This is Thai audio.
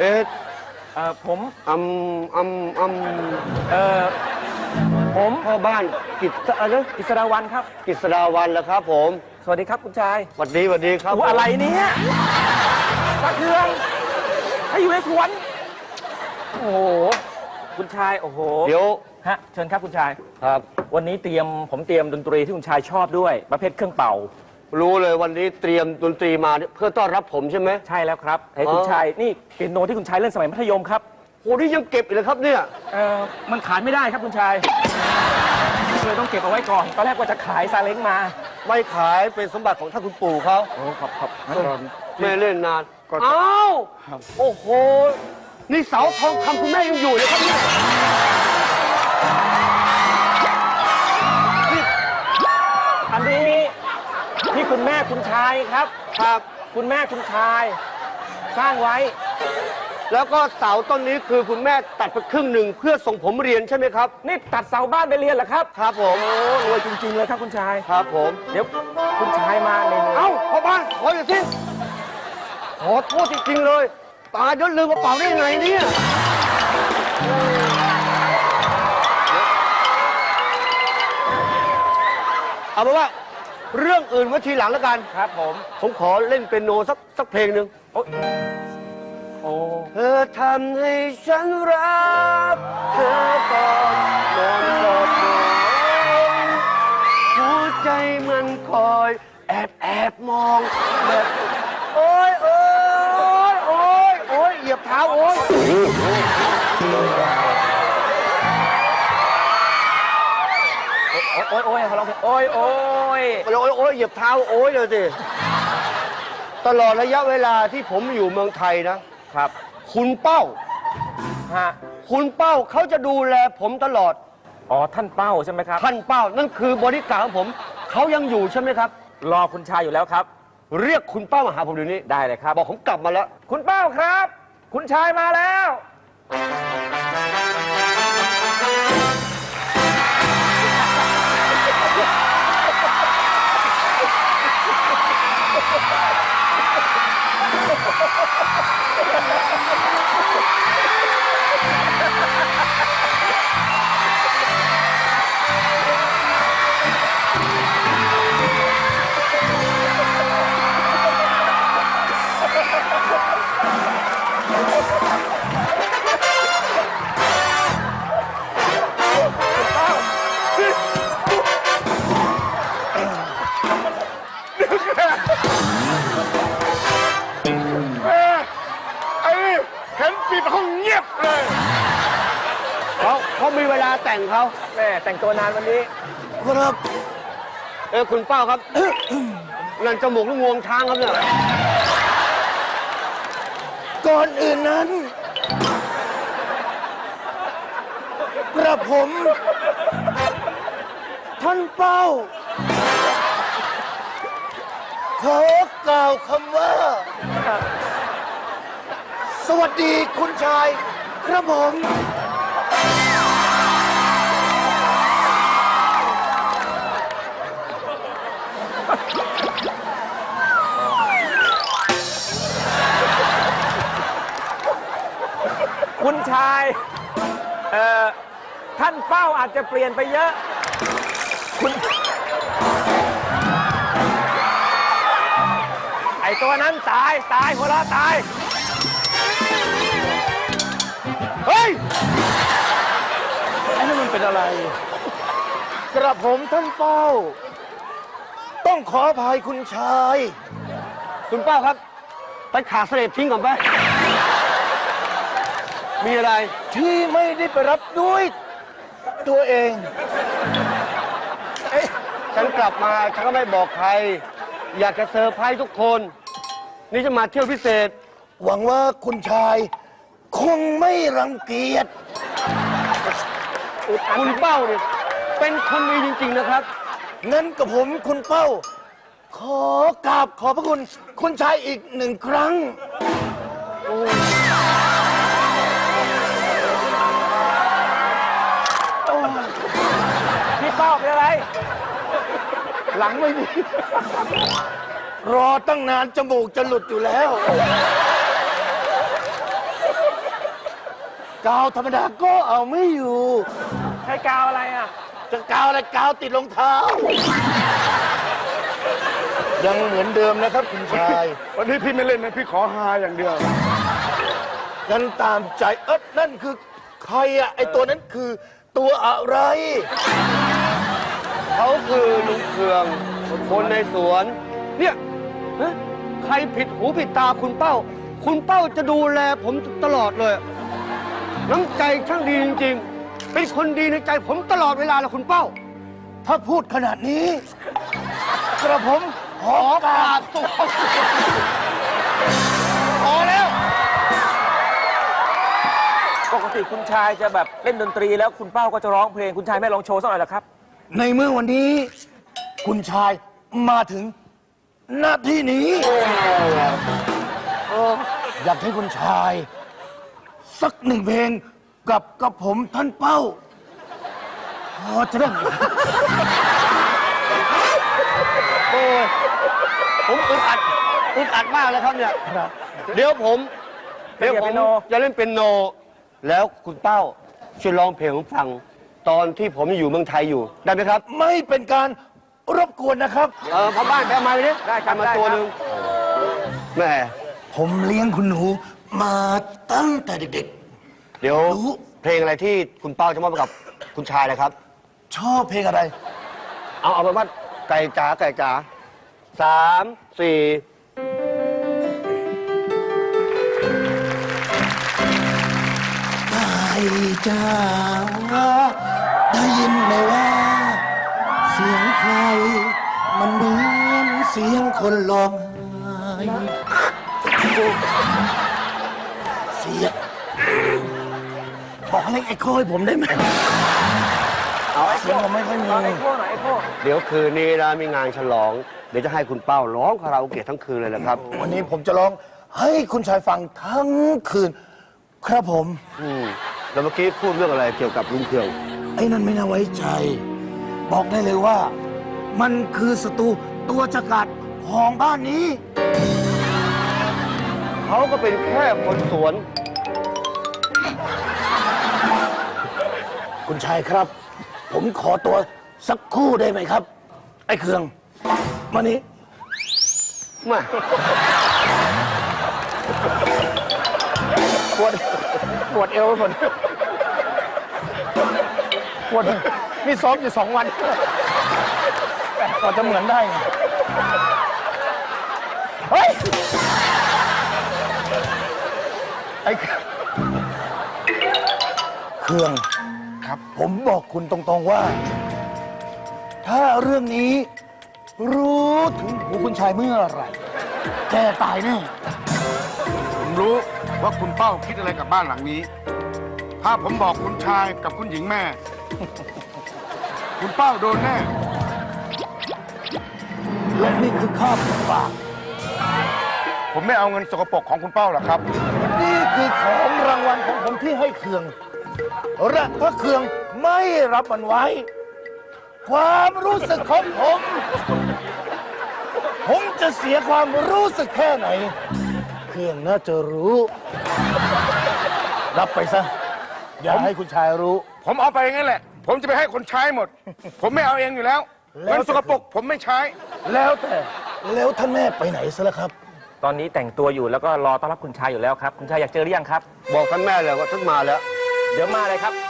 เอ๊ะเอ่อผมอืมอืมอืมเอ่อผมพ่อบ้านกิจอะไรนะอิสราวันครับ กิษดาวันแล้วครับผมสวัสดีครับคุณชายสวัสดีสวัสดีครับโอ้อะไรเนี่ยพระเครื่องให้อยู่ในสวนโอ้โหคุณชายโอ้โหเดี๋ยวฮะเชิญครับคุณชาย ครับ วันนี้เตรียมผมเตรียมดนตรีที่คุณชายชอบด้วย ประเภทเครื่องเป่า รู้เลยวันนี้เตรียมดนตรีมาเพื่อต้อนรับผมใช่ไหม ใช่แล้วครับไอ้อ๋อคุณชายนี่เปียโนที่คุณชายเล่นสมัยมัธยมครับโหนี่ยังเก็บอีกเลยครับเนี่ย เอ่อมันขายไม่ได้ครับคุณชายเลยต้องเก็บเอาไว้ก่อนตอนแรกว่าจะขายซาเล้งมาไม่ขายเป็นสมบัติของท่านคุณปู่เขาโอ้ขอบขอบไม่เล่นนานก็อ้าวครับ โอ้โห นี่เสาทองคำคุณแม่ยังอยู่เลยครับเนี่ย คุณแม่คุณชายครับ ครับ คุณแม่คุณชาย สร้างไว้ แล้วก็เสาต้นนี้คือคุณแม่ตัดไปครึ่งหนึ่งเพื่อส่งผมเรียนใช่ไหมครับ นี่ตัดเสาบ้านไปเรียนเหรอครับ ครับผม โอ้รวยจริง ๆ เลยครับคุณชาย ครับผม เดี๋ยวคุณชายมาในมือเอ้าพ่อบ้านขออย่าสิขอโทษจริงๆเลย ตายเดี๋ยวลืมกระเป๋าได้ยังไงเนี่ยเอาเป็นว่า เรื่องอื่นไว้ทีหลังแล้วกัน ครับผม ผมขอเล่นเป็นโนสักสักเพลงหนึ่งโอ้โอ้เธอทำให้ฉันรัก เธอก่อนนอนกอดหมอนหัวใจมันคอย แอบแอบมองแบบ โอ้ยโอ้ยเขาร้องเพลงโอ้ยโอ้ยโอ้ยโอ้ยเหยียบเท้าโอ้ยเลยสิตลอดระยะเวลาที่ผมอยู่เมืองไทยนะ ครับ คุณเป้า ฮะ คุณเป้าเขาจะดูแลผมตลอด อ๋อ ท่านเป้าใช่ไหมครับ ท่านเป้านั่นคือบริการดของผม เขายังอยู่ใช่ไหมครับ รอคุณชายอยู่แล้วครับ เรียกคุณเป้ามาหาผมเดี๋ยวนี้ ได้เลยครับ บอกผมกลับมาแล้ว คุณเป้าครับ คุณชายมาแล้ว ไอ้นี่ เห็นปิดห้องเงียบเลยเขาเขามีเวลาแต่งเขาแม่แต่งตัวนานวันนี้ครับเออคุณเป้าครับ นั่นจมูกลูกงวงช้างครับเนี่ยก่อนอื่นนั้น กระผม ท่านเป้า ขอกล่าวคำว่า สวัสดีคุณชายครับผม คุณชายเอ่อท่านเป้าอาจจะเปลี่ยนไปเยอะ คุณไอตัวนั้นตายตายหัวเราะตาย เฮ้ยไอ้นั่นมันเป็นอะไร กระผมท่านเป้า ต้องขออภัยคุณชาย คุณเป้าครับ ไปขาเสลดทิ้งก่อนไป มีอะไร ที่ไม่ได้ไปรับด้วยตัวเองฉันกลับมาฉันก็ไม่บอกใคร อยากจะเซอร์ไพรส์ทุกคน นี่จะมาเที่ยวพิเศษ หวังว่าคุณชาย คงไม่รังเกียจ คุณเป้าเนี่ยเป็นคนดีจริง ๆ นะครับ งั้นกับผมคุณเป้า ขอกราบขอบพระคุณ คุณชายอีกหนึ่งครั้ง พี่เป้าเป็นอะไร หลังไม่มีรอตั้งนานจมูกจะหลุดอยู่แล้ว กาวธรรมดาก็เอาไม่อยู่ ใช้กาวอะไรอะ จะกาวอะไรกาวติดรองเท้า ยังเหมือนเดิมนะครับคุณชายวันนี้พี่ไม่เล่นนะพี่ขอฮาอย่างเดียว งั้นตามใจเอ๊ะนั่นคือใครอะไอตัวนั้นคือตัวอะไร เขาคือลุงเคือง คนในสวน เนี่ยฮะใครผิดหูผิดตาคุณเป้า คุณเป้าจะดูแลผมตลอดเลย น้ำใจช่างดีจริงๆ เป็นคนดีในใจผมตลอดเวลาเลยคุณเป้า ถ้าพูดขนาดนี้ กระผมขอกราบตัวพอแล้ว ปกติคุณชายจะแบบเล่นดนตรีแล้วคุณเป้าก็จะร้องเพลงคุณชายไม่ลองโชว์สักหน่อยเหรอครับ ในเมื่อวันนี้ คุณชายมาถึงหน้าที่นี้เอออยากให้คุณชาย สักหนึ่งเพลงกับกับผมท่านเป้า พอจะได้ไหมโอ้ยผมอึดอัดอึดอัดมากเลยครับเนี่ยครับเดี๋ยวผมเล่นเดี๋ยวผมเปียโนจะเล่นเป็นโน แล้วคุณเป้าช่วยร้องเพลงให้ผมฟัง ตอนที่ผมอยู่เมืองไทยอยู่ได้ไหมครับ ไม่เป็นการรบกวนนะครับ เออพอบ้านไปเอามาเลยได้ครับมาได้ตัวครับหนึ่งแม่ผมเลี้ยงคุณหนู มาตั้งแต่เด็ก เดี๋ยวรู้ เพลงอะไรที่คุณเป้าจะมอบให้กับคุณชายนะครับ ๆ ชอบเพลงอะไร เอาเอาไปนว่าไก่จ๋าไก่จ๋าสามสี่ไก่จ้าได้ยินไหมว่า เสียงใคร มันเหมือนเสียงคนร้องไห้ อกให้เล่นไอ้โค้ให้ผมได้ไหมเอาไอ้เสียงผมไม่ค่อยมีเอาไอโค่หน่อยไอโค่เดี๋ยวคืนนี้นะมีงานฉลอง เดี๋ยวจะให้คุณเป้าร้องคาราโอเกะทั้งคืนเลยนะครับ วันนี้ผมจะร้องให้คุณชายฟังทั้งคืน ครับผมอืมแล้วเมื่อกี้พูดเรื่องอะไรเกี่ยวกับลุงเคืองไอ้นั่นไม่น่าไว้ใจ บอกได้เลยว่า มันคือศัตรูตัวจกัดของบ้านนี้ เขาก็เป็นแค่คนสวน คุณชายครับ ผมขอตัวสักครู่ได้ไหมครับ ไอ้เครื่อง มานี้มาปวดปวดเอวไปหมดปวดนี่ซ้อมอยู่สองวันกว่าจะเหมือนได้ไงเฮ้ยไอ้เครื่อง ผมบอกคุณตรงๆว่า ถ้าเรื่องนี้ รู้ถึงหูคุณชายเมื่อไหร่แกตายแน่ผมรู้ว่าคุณเป้าคิดอะไรกับบ้านหลังนี้ ถ้าผมบอกคุณชายกับคุณหญิงแม่ คุณเป้าโดนแน่ และนี่คือข้าวปาก ผมไม่เอาเงินสกปรกของคุณเป้าหรอกครับ นี่คือของรางวัลของผมที่ให้เคือง และถ้าเคือง ไม่รับมันไว้ ความรู้สึกของผม ผมจะเสียความรู้สึกแค่ไหน เคืองน่าจะรู้ รับไปซะ อย่าให้คุณชายรู้ ผมเอาไปงั้นแหละ ผมจะไปให้คนใช้หมด ผมไม่เอาเองอยู่แล้วแล้ว เงินสกปรกผมไม่ใช้ แล้วแต่ แล้วท่านแม่ไปไหนซะแล้วครับ ตอนนี้แต่งตัวอยู่แล้วก็รอต้อนรับคุณชายอยู่แล้วครับ คุณชายอยากเจอหรือยังครับ บอกท่านแม่เลยว่าท่านมาแล้ว เดี๋ยวมาเลยครับค